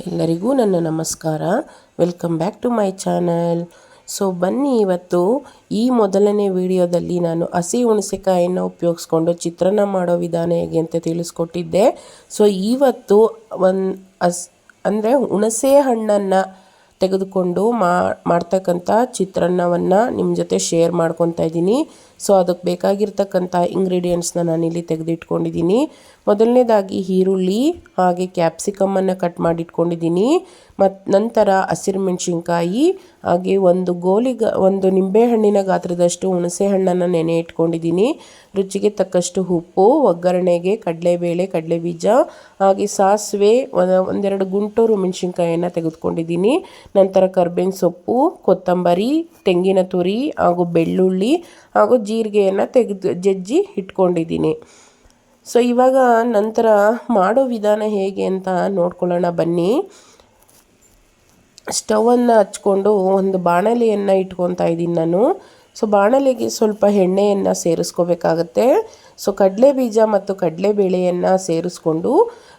ಎಲ್ಲರಿಗೂ ನನ್ನ ನಮಸ್ಕಾರ. Welcome back to my channel so ಬನ್ನಿ ಇವತ್ತು ಈ ಮೊದಲನೇ ವಿಡಿಯೋದಲ್ಲಿ ನಾನು ಹಸಿ ಹುಣಸೆಕಾಯಿಯನ್ನು ಉಪಯೋಗಿಸ್ಕೊಂಡು ಚಿತ್ರಾನ್ನ ಮಾಡೋ ವಿಧಾನ ಹೇಗೆ ಅಂತ ತಿಳಿಸ್ಕೊಟ್ಟಿದ್ದೆ. ಸೊ ಇವತ್ತು ಒಂದು ಅಸ್, ಅಂದರೆ ಹುಣಸೆ ಹಣ್ಣನ್ನು ತೆಗೆದುಕೊಂಡು ಮಾಡ್ತಕ್ಕಂಥ ಚಿತ್ರಾನ್ನವನ್ನು ನಿಮ್ಮ ಜೊತೆ ಶೇರ್ ಮಾಡ್ಕೊತಾ ಇದ್ದೀನಿ. ಸೊ, ಅದಕ್ಕೆ ಬೇಕಾಗಿರ್ತಕ್ಕಂಥ ಇಂಗ್ರೀಡಿಯೆಂಟ್ಸ್ನ ನಾನಿಲ್ಲಿ ತೆಗೆದಿಟ್ಕೊಂಡಿದ್ದೀನಿ. ಮೊದಲನೇದಾಗಿ ಈರುಳ್ಳಿ, ಹಾಗೆ ಕ್ಯಾಪ್ಸಿಕಮ್ಮನ್ನು ಕಟ್ ಮಾಡಿಟ್ಕೊಂಡಿದ್ದೀನಿ. ಮತ್ತು ನಂತರ ಹಸಿರು ಮೆಣಸಿನ್ಕಾಯಿ, ಹಾಗೆ ಒಂದು ಗೋಲಿಗ, ಒಂದು ನಿಂಬೆಹಣ್ಣಿನ ಗಾತ್ರದಷ್ಟು ಹುಣಸೆ ಹಣ್ಣನ್ನು ನೆನೆ ಇಟ್ಕೊಂಡಿದ್ದೀನಿ. ರುಚಿಗೆ ತಕ್ಕಷ್ಟು ಉಪ್ಪು, ಒಗ್ಗರಣೆಗೆ ಕಡಲೆಬೇಳೆ, ಕಡಲೆಬೀಜ, ಹಾಗೆ ಸಾಸಿವೆ ಒಂದೆರಡು ಗುಂಟೂರು ಮೆಣಸಿನ್ಕಾಯಿಯನ್ನು ತೆಗೆದುಕೊಂಡಿದ್ದೀನಿ. ನಂತರ ಕರ್ಬೇವಿನ ಸೊಪ್ಪು, ಕೊತ್ತಂಬರಿ, ತೆಂಗಿನ ತುರಿ, ಹಾಗೂ ಬೆಳ್ಳುಳ್ಳಿ, ಹಾಗೂ ಜೀರಿಗೆಯನ್ನು ತೆಗೆದು, ಜಜ್ಜಿ ಇಟ್ಕೊಂಡಿದ್ದೀನಿ. ಸೊ ಇವಾಗ ನಂತರ ಮಾಡೋ ವಿಧಾನ ಹೇಗೆ ಅಂತ ನೋಡ್ಕೊಳ್ಳೋಣ ಬನ್ನಿ. ಸ್ಟವನ್ನು ಹಚ್ಕೊಂಡು ಒಂದು ಬಾಣಲೆಯನ್ನು ಇಟ್ಕೊತಾ ಇದ್ದೀನಿ ನಾನು. ಸೊ ಬಾಣಲೆಗೆ ಸ್ವಲ್ಪ ಎಣ್ಣೆಯನ್ನು ಸೇರಿಸ್ಕೋಬೇಕಾಗತ್ತೆ. ಸೊ ಕಡಲೆ ಬೀಜ ಮತ್ತು ಕಡಲೆಬೇಳೆಯನ್ನು ಸೇರಿಸ್ಕೊಂಡು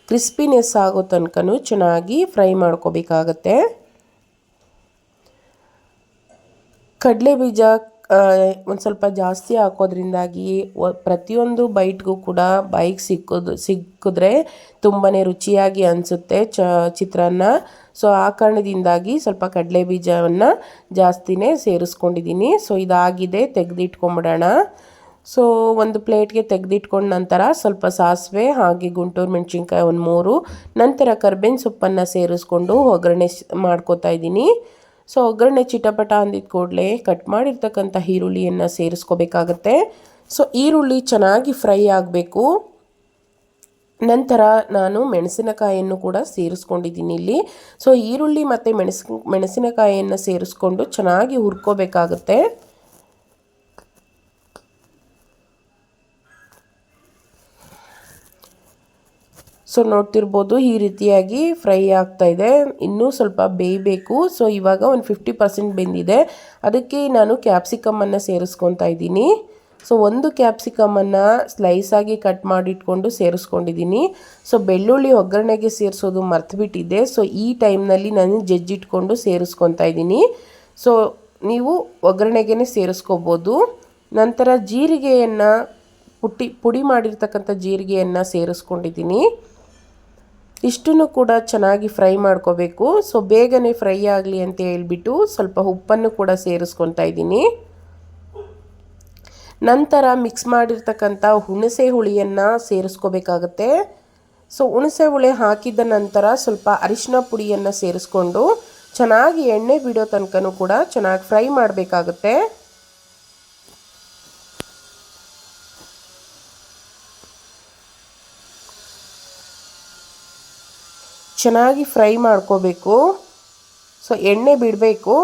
ಕ್ರಿಸ್ಪಿನೆಸ್ ಆಗೋ ತನಕನೂ ಚೆನ್ನಾಗಿ ಫ್ರೈ ಮಾಡ್ಕೋಬೇಕಾಗತ್ತೆ. ಕಡಲೆ ಬೀಜ ಒಂದು ಸ್ವಲ್ಪ ಜಾಸ್ತಿ ಹಾಕೋದ್ರಿಂದಾಗಿ ಪ್ರತಿಯೊಂದು ಬೈಟ್ಗೂ ಕೂಡ ಬೈಕ್ ಸಿಕ್ಕೋದು, ಸಿಕ್ಕಿದ್ರೆ ತುಂಬಾ ರುಚಿಯಾಗಿ ಅನಿಸುತ್ತೆ ಚ, ಚಿತ್ರಾನ್ನ. ಸೊ, ಆ ಕಾರಣದಿಂದಾಗಿ ಸ್ವಲ್ಪ ಕಡಲೆ ಬೀಜವನ್ನು ಜಾಸ್ತಿನೇ ಸೇರಿಸ್ಕೊಂಡಿದ್ದೀನಿ. ಸೊ, ಇದಾಗಿದೆ, ತೆಗೆದಿಟ್ಕೊಂಬಿಡೋಣ. ಸೊ, ಒಂದು ಪ್ಲೇಟ್ಗೆ ತೆಗೆದಿಟ್ಕೊಂಡ ನಂತರ ಸ್ವಲ್ಪ ಸಾಸಿವೆ, ಹಾಗೆ ಗುಂಟೂರು ಮೆಣಸಿನ್ಕಾಯಿ ಒಂದು ಮೂರು, ನಂತರ ಕರ್ಬೇವಿನ ಸೊಪ್ಪನ್ನು ಸೇರಿಸ್ಕೊಂಡು ಒಗ್ಗರಣೆ ಮಾಡ್ಕೋತಾ ಇದ್ದೀನಿ. ಸೊ ಒಗ್ಗರಣೆ ಚಿಟಪಟ ಅಂದಿದ್ದ ಕೂಡಲೇ ಕಟ್ ಮಾಡಿರ್ತಕ್ಕಂಥ ಈರುಳ್ಳಿಯನ್ನು ಸೇರಿಸ್ಕೋಬೇಕಾಗತ್ತೆ. ಸೊ ಈರುಳ್ಳಿ ಚೆನ್ನಾಗಿ ಫ್ರೈ ಆಗಬೇಕು. ನಂತರ ನಾನು ಮೆಣಸಿನಕಾಯಿಯನ್ನು ಕೂಡ ಸೇರಿಸ್ಕೊಂಡಿದ್ದೀನಿ ಇಲ್ಲಿ. ಸೊ ಈರುಳ್ಳಿ ಮತ್ತು ಮೆಣಸಿನ, ಮೆಣಸಿನಕಾಯಿಯನ್ನು ಸೇರಿಸ್ಕೊಂಡು ಚೆನ್ನಾಗಿ ಹುರ್ಕೋಬೇಕಾಗುತ್ತೆ. ಸೊ ನೋಡ್ತಿರ್ಬೋದು ಈ ರೀತಿಯಾಗಿ ಫ್ರೈ ಆಗ್ತಾ ಇದೆ. ಇನ್ನೂ ಸ್ವಲ್ಪ ಬೇಯಬೇಕು. ಸೊ ಇವಾಗ ಒಂದು ಫಿಫ್ಟಿ ಪರ್ಸೆಂಟ್ ಬೆಂದಿದೆ. ಅದಕ್ಕೆ ನಾನು ಕ್ಯಾಪ್ಸಿಕಮನ್ನು ಸೇರಿಸ್ಕೊತಾ ಇದ್ದೀನಿ. ಸೊ ಒಂದು ಕ್ಯಾಪ್ಸಿಕಮನ್ನು ಸ್ಲೈಸಾಗಿ ಕಟ್ ಮಾಡಿಟ್ಕೊಂಡು ಸೇರಿಸ್ಕೊಂಡಿದ್ದೀನಿ. ಸೊ ಬೆಳ್ಳುಳ್ಳಿ ಒಗ್ಗರಣೆಗೆ ಸೇರಿಸೋದು ಮರ್ತುಬಿಟ್ಟಿದ್ದೆ ಸೊ ಈ ಟೈಮ್ನಲ್ಲಿ ನಾನು ಜಜ್ಜಿಟ್ಕೊಂಡು ಸೇರಿಸ್ಕೊತಾ ಇದ್ದೀನಿ. ಸೊ ನೀವು ಒಗ್ಗರಣೆಗೆ ಸೇರಿಸ್ಕೋಬೋದು. ನಂತರ ಜೀರಿಗೆಯನ್ನು ಪುಟ್ಟಿ ಪುಡಿ ಮಾಡಿರ್ತಕ್ಕಂಥ ಜೀರಿಗೆಯನ್ನು ಸೇರಿಸ್ಕೊಂಡಿದ್ದೀನಿ. ಇಷ್ಟನ್ನು ಕೂಡ ಚೆನ್ನಾಗಿ ಫ್ರೈ ಮಾಡ್ಕೋಬೇಕು. ಸೊ ಬೇಗನೆ ಫ್ರೈ ಆಗಲಿ ಅಂತ ಹೇಳ್ಬಿಟ್ಟು ಸ್ವಲ್ಪ ಉಪ್ಪನ್ನು ಕೂಡ ಸೇರಿಸ್ಕೊತಾ ಇದ್ದೀನಿ. ನಂತರ ಮಿಕ್ಸ್ ಮಾಡಿರ್ತಕ್ಕಂಥ ಹುಣಸೆ ಹುಳಿಯನ್ನು ಸೇರಿಸ್ಕೋಬೇಕಾಗತ್ತೆ. ಸೊ ಹುಣಸೆ ಹುಳಿ ಹಾಕಿದ ನಂತರ ಸ್ವಲ್ಪ ಅರಿಶಿನ ಪುಡಿಯನ್ನು ಸೇರಿಸ್ಕೊಂಡು ಚೆನ್ನಾಗಿ ಎಣ್ಣೆ ಬಿಡೋ ತನಕ ಕೂಡ ಚೆನ್ನಾಗಿ ಫ್ರೈ ಮಾಡಬೇಕಾಗುತ್ತೆ. ಚೆನ್ನಾಗಿ ಫ್ರೈ ಮಾಡ್ಕೋಬೇಕು. ಸೊ, ಎಣ್ಣೆ ಬಿಡಬೇಕು.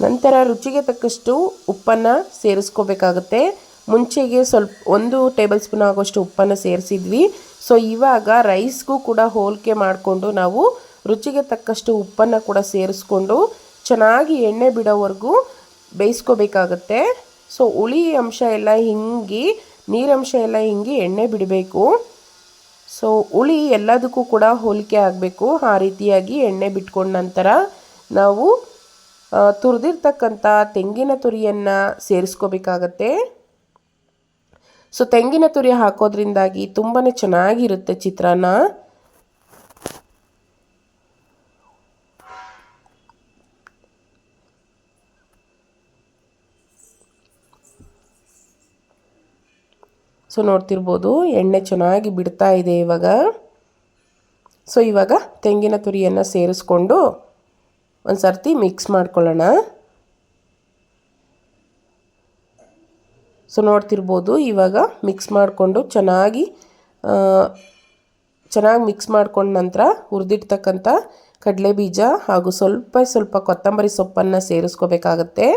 ನಂತರ ರುಚಿಗೆ ತಕ್ಕಷ್ಟು ಉಪ್ಪನ್ನು ಸೇರಿಸ್ಕೋಬೇಕಾಗುತ್ತೆ. ಮುಂಚೆಗೆ ಸ್ವಲ್ಪ, ಒಂದು ಟೇಬಲ್ ಸ್ಪೂನ್ ಆಗೋಷ್ಟು ಉಪ್ಪನ್ನು ಸೇರಿಸಿದ್ವಿ. ಸೊ, ಇವಾಗ ರೈಸ್ಗೂ ಕೂಡ ಹೋಲಿಕೆ ಮಾಡಿಕೊಂಡು ನಾವು ರುಚಿಗೆ ತಕ್ಕಷ್ಟು ಉಪ್ಪನ್ನು ಕೂಡ ಸೇರಿಸ್ಕೊಂಡು ಚೆನ್ನಾಗಿ ಎಣ್ಣೆ ಬಿಡೋವರೆಗೂ ಬೇಯಿಸ್ಕೋಬೇಕಾಗತ್ತೆ. ಸೊ ಉಳಿ ಅಂಶ ಎಲ್ಲ ಹಿಂಗಿ ನೀರಂಶ ಎಲ್ಲ ಹಿಂಗಿ ಎಣ್ಣೆ ಬಿಡಬೇಕು. ಸೊ ಉಳಿ ಎಲ್ಲದಕ್ಕೂ ಕೂಡ ಹೋಲಿಕೆ ಆಗಬೇಕು. ಆ ರೀತಿಯಾಗಿ ಎಣ್ಣೆ ಬಿಟ್ಕೊಂಡ ನಂತರ ನಾವು ತುರಿದಿರ್ತಕ್ಕಂಥ ತೆಂಗಿನ ತುರಿಯನ್ನು ಸೇರಿಸ್ಕೋಬೇಕಾಗತ್ತೆ. ಸೊ ತೆಂಗಿನ ತುರಿ ಹಾಕೋದ್ರಿಂದಾಗಿ ತುಂಬಾ ಚೆನ್ನಾಗಿರುತ್ತೆ ಚಿತ್ರಾನ್ನ. ಸೊ ನೋಡ್ತಿರ್ಬೋದು, ಎಣ್ಣೆ ಚೆನ್ನಾಗಿ ಬಿಡ್ತಾ ಇದೆ ಇವಾಗ. ಸೊ ಇವಾಗ ತೆಂಗಿನ ತುರಿಯನ್ನು ಸೇರಿಸ್ಕೊಂಡು ಒಂದು ಸರ್ತಿ ಮಿಕ್ಸ್ ಮಾಡ್ಕೊಳ್ಳೋಣ. ಸೊ ನೋಡ್ತಿರ್ಬೋದು, ಇವಾಗ ಮಿಕ್ಸ್ ಮಾಡಿಕೊಂಡು ಚೆನ್ನಾಗಿ ಚೆನ್ನಾಗಿ ಮಿಕ್ಸ್ ಮಾಡ್ಕೊಂಡ ನಂತರ ಹುರಿದಿರ್ತಕ್ಕಂಥ ಕಡಲೆ ಬೀಜ ಹಾಗೂ ಸ್ವಲ್ಪ ಸ್ವಲ್ಪ ಕೊತ್ತಂಬರಿ ಸೊಪ್ಪನ್ನು ಸೇರಿಸ್ಕೋಬೇಕಾಗತ್ತೆ.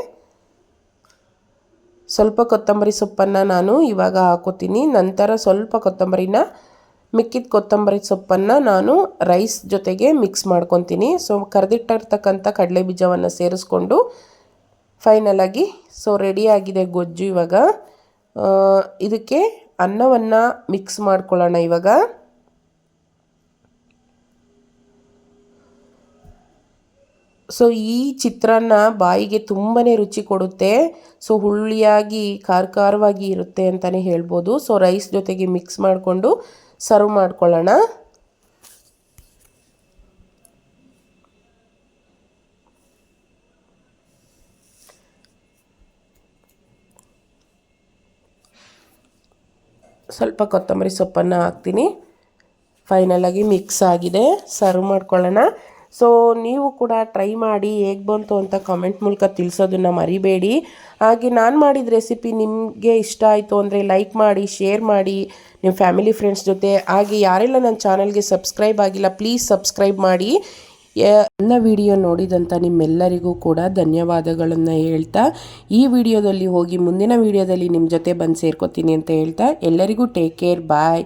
ಸ್ವಲ್ಪ ಕೊತ್ತಂಬರಿ ಸೊಪ್ಪನ್ನು ನಾನು ಇವಾಗ ಹಾಕೋತೀನಿ. ನಂತರ ಸ್ವಲ್ಪ ಕೊತ್ತಂಬರಿನ, ಮಿಕ್ಕಿದ ಕೊತ್ತಂಬರಿ ಸೊಪ್ಪನ್ನು ನಾನು ರೈಸ್ ಜೊತೆಗೆ ಮಿಕ್ಸ್ ಮಾಡ್ಕೊತೀನಿ. ಸೊ ಕರೆದಿಟ್ಟಿರ್ತಕ್ಕಂಥ ಕಡಲೆ ಬೀಜವನ್ನು ಸೇರಿಸ್ಕೊಂಡು ಫೈನಲಾಗಿ ಸೊ ರೆಡಿಯಾಗಿದೆ ಗೊಜ್ಜು ಇವಾಗ. ಇದಕ್ಕೆ ಅನ್ನವನ್ನು ಮಿಕ್ಸ್ ಮಾಡ್ಕೊಳ್ಳೋಣ ಇವಾಗ. ಸೊ ಈ ಚಿತ್ರಾನ್ನ ಬಾಯಿಗೆ ತುಂಬಾ ರುಚಿ ಕೊಡುತ್ತೆ. ಸೊ ಹುಳಿಯಾಗಿ ಖಾರ ಖಾರವಾಗಿ ಇರುತ್ತೆ ಅಂತಲೇ ಹೇಳ್ಬೋದು. ಸೊ ರೈಸ್ ಜೊತೆಗೆ ಮಿಕ್ಸ್ ಮಾಡಿಕೊಂಡು ಸರ್ವ್ ಮಾಡ್ಕೊಳ್ಳೋಣ. ಸ್ವಲ್ಪ ಕೊತ್ತಂಬರಿ ಸೊಪ್ಪನ್ನು ಹಾಕ್ತೀನಿ. ಫೈನಲಾಗಿ ಮಿಕ್ಸ್ ಆಗಿದೆ. ಸರ್ವ್ ಮಾಡ್ಕೊಳ್ಳೋಣ. ಸೊ ನೀವು ಕೂಡ ಟ್ರೈ ಮಾಡಿ ಹೇಗೆ ಬಂತು ಅಂತ ಕಾಮೆಂಟ್ ಮೂಲಕ ತಿಳಿಸೋದನ್ನು ಮರಿಬೇಡಿ. ಹಾಗೆ ನಾನು ಮಾಡಿದ ರೆಸಿಪಿ ನಿಮಗೆ ಇಷ್ಟ ಆಯಿತು ಅಂದರೆ ಲೈಕ್ ಮಾಡಿ ಶೇರ್ ಮಾಡಿ ನಿಮ್ಮ ಫ್ಯಾಮಿಲಿ ಫ್ರೆಂಡ್ಸ್ ಜೊತೆ. ಹಾಗೆ ಯಾರೆಲ್ಲ ನನ್ನ ಚಾನಲ್ಗೆ ಸಬ್ಸ್ಕ್ರೈಬ್ ಆಗಿಲ್ಲ ಪ್ಲೀಸ್ ಸಬ್ಸ್ಕ್ರೈಬ್ ಮಾಡಿ. ಎಲ್ಲ ವಿಡಿಯೋ ನೋಡಿದಂಥ ನಿಮ್ಮೆಲ್ಲರಿಗೂ ಕೂಡ ಧನ್ಯವಾದಗಳನ್ನು ಹೇಳ್ತಾ, ಈ ವಿಡಿಯೋದಲ್ಲಿ ಹೋಗಿ ಮುಂದಿನ ವಿಡಿಯೋದಲ್ಲಿ ನಿಮ್ಮ ಜೊತೆ ಬಂದು ಸೇರ್ಕೋತೀನಿ ಅಂತ ಹೇಳ್ತಾ, ಎಲ್ಲರಿಗೂ ಟೇಕ್ ಕೇರ್ ಬಾಯ್